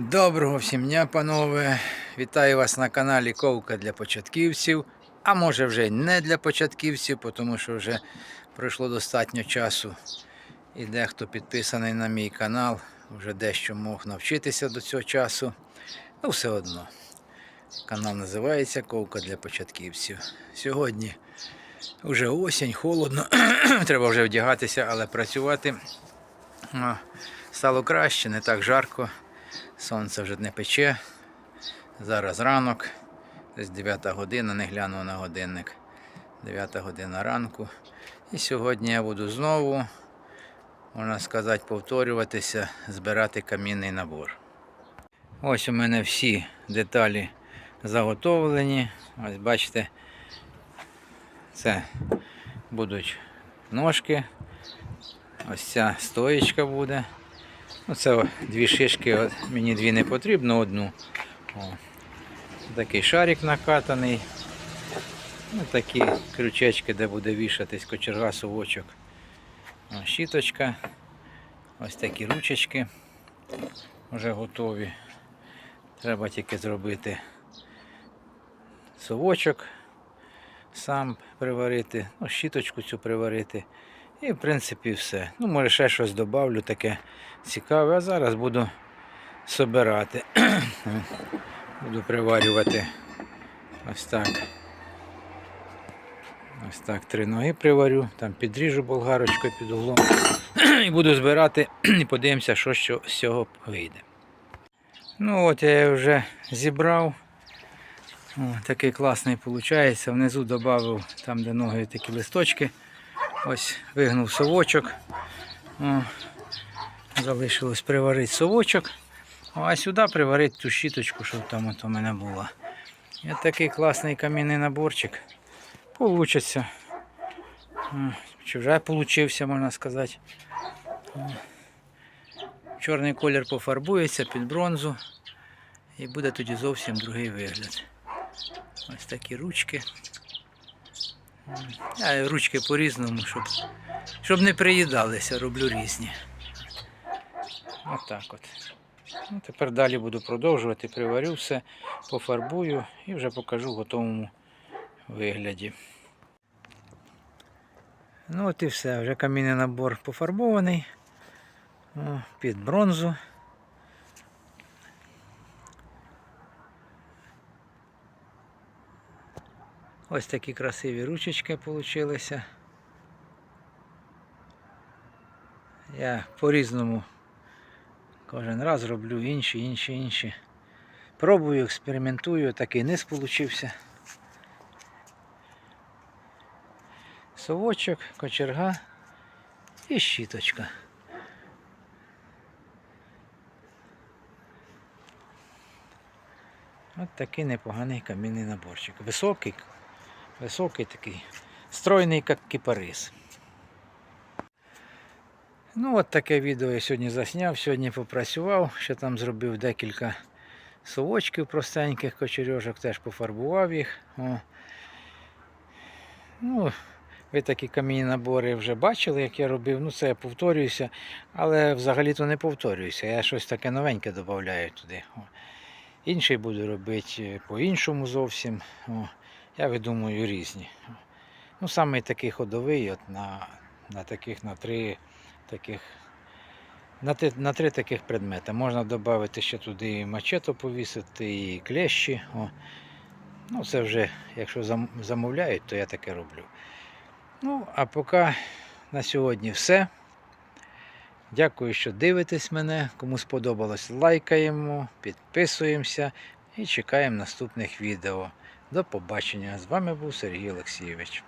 Доброго всім дня, панове! Вітаю вас на каналі Ковка для початківців. А може вже й не для початківців, тому що вже пройшло достатньо часу. І дехто підписаний на мій канал, вже дещо мог навчитися до цього часу. Ну, все одно. Канал називається Ковка для початківців. Сьогодні вже осінь, холодно, треба вже вдягатися, але працювати стало краще, не так жарко. Сонце вже не пече. Зараз ранок, десь 9 година, не гляну на годинник. 9 година ранку. І сьогодні я буду знову, можна сказати, повторюватися, збирати камінний набор. Ось у мене всі деталі заготовлені. Ось бачите, це будуть ножки. Ось ця стоєчка буде. Ну, це дві шишки, от мені дві не потрібно, одну. О. Такий шарик накатаний. Ну, такі крючечки, де буде вішатись кочерга совочок. О, щіточка. Ось такі ручечки вже готові. Треба тільки зробити совочок, сам приварити, ну, щіточку цю приварити. І в принципі все. Ну, може ще щось добавлю таке цікаве, а зараз буду собирати. буду приварювати ось так. Ось так три ноги приварю, там підріжу болгарочкою під углом. і буду збирати і подивимося, що що з цього вийде. Ну от я вже зібрав. О, такий класний виходить. Внизу додав там, де ноги такі листочки. Ось вигнув совочок. О, залишилось приварити совочок. А сюди приварити ту щіточку, щоб там от у мене була. І такий класний камінний наборчик. Получиться. Чи вже получився, можна сказати. Чорний колір пофарбується під бронзу. І буде тоді зовсім другий вигляд. Ось такі ручки. Я ручки по-різному, щоб, щоб не приїдалися, роблю різні. Отак от. Ну, тепер далі буду продовжувати, приварю все, пофарбую і вже покажу в готовому вигляді. Ну от і все, вже камінний набор пофарбований О, під бронзу. Ось такі красиві ручечки получилися. Я по-різному кожен раз роблю інші, інші, інші. Пробую, експериментую, такий низ получився. Совочок, кочерга і щіточка. От такий непоганий камінний наборчик. Високий, високий такий, стройний, як кипарис. Ну от таке відео я сьогодні засняв, сьогодні попрацював, ще там зробив декілька совочків простеньких кочерьожок, теж пофарбував їх. О. Ну, ви такі камінні набори вже бачили, як я робив. Ну це я повторююся, але взагалі-то не повторююся. Я щось таке новеньке додаю туди. О. Інший буду робити по-іншому зовсім. О. Я видумую різні. Ну, саме такий ходовий, от на, на таких на три таких. На, ти- на три таких предмети. Можна додати ще туди і мачету повісити, і клещі. О. Ну, це вже, якщо замовляють, то я таке роблю. Ну, а поки на сьогодні все. Дякую, що дивитесь мене. Кому сподобалось, лайкаємо, підписуємося і чекаємо наступних відео. До побачення. З вами був Сергій Олексійович.